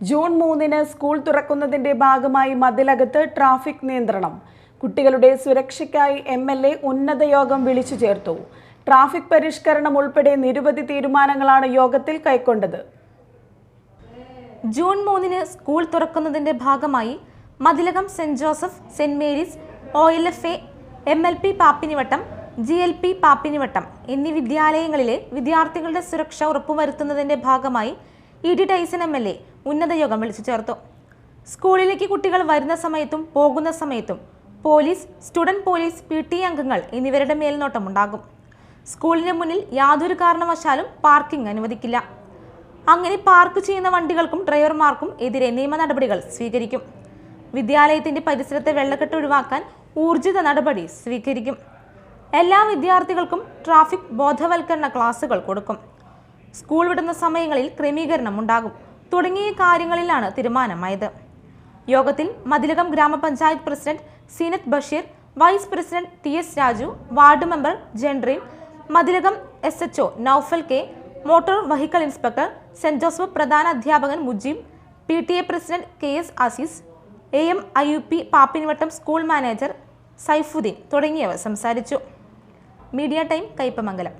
June മൂന്നിന് school തുറക്കുന്നതിന്റെ ഭാഗമായി മതിലകത്ത് ട്രാഫിക് നിയന്ത്രണം. കുട്ടികളുടെ സുരക്ഷയ്ക്കായി എം എൽ എ ഉന്നത യോഗം വിളിച്ചു ചേർത്തു. ട്രാഫിക് പരിഷ്കരണം ഉൾപ്പെടെ നിരവധി തീരുമാനങ്ങളാണ് യോഗത്തിൽ കൈക്കൊണ്ടത്. ജൂൺ മൂന്നിന് സ്കൂൾ തുറക്കുന്നതിന്റെ ഭാഗമായി Mathilakam Saint Joseph Saint Mary's O L F A M L P Pappinivattam G L P Pappinivattam എന്നീ വിദ്യാലയങ്ങളിലെ വിദ്യാർത്ഥികളുടെ സുരക്ഷ ഉറപ്പുവരുത്തുന്നതിന്റെ ഭാഗമായി E D Tyson M L A ഉന്നത യോഗം വിളിച്ചു ചേർത്തു. സ്കൂളിലേക്ക് കുട്ടികൾ വരുന്ന സമയത്തും പോകുന്ന സമയത്തും police student police P T അംഗങ്ങൾ എന്നിവരുടെ മേൽനോട്ടമുണ്ടാകും സ്കൂളിന് മുന്നിൽ യാതൊരു കാരണവശാലും പാർക്കിംഗ് അനുവദിക്കില്ല. അങ്ങനെ പാർക്ക് ചെയ്യുന്ന വണ്ടികൾക്കും ഡ്രൈവർമാർക്കും എതിരെ നിയമ നടപടികൾ സ്വീകരിക്കും. വിദ്യാലയത്തിന്റെ പരിസരത്തെ വെള്ളക്കെട്ട് ഒഴിവാക്കാൻ ഊർജിത നടപടി സ്വീകരിക്കും. എല്ലാ വിദ്യാർത്ഥികൾക്കും ട്രാഫിക് ബോധവൽക്കരണ ക്ലാസുകൾ കൊടുക്കും. സ്കൂൾ വിടുന്ന സമയങ്ങളിൽ ക്രമീകരണം ഉണ്ടാകും. തുടങ്ങിയ കാര്യങ്ങളിലാണ് തീരുമാനമായത്. യോഗത്തിൽ Mathilakam grama panchayat president Seenath Basheer vice president T S Raju ward member Jenry Mathilakam S H Naufal K motor vehicle inspector Saint Joseph പ്രധാന അധ്യാപകൻ Mujeeb P T A president K S Azeez A M I U P Pappinvattam school manager Saifuddin തുടങ്ങിയവർ സംസാരിച്ചു. Media time Kaipamangalam.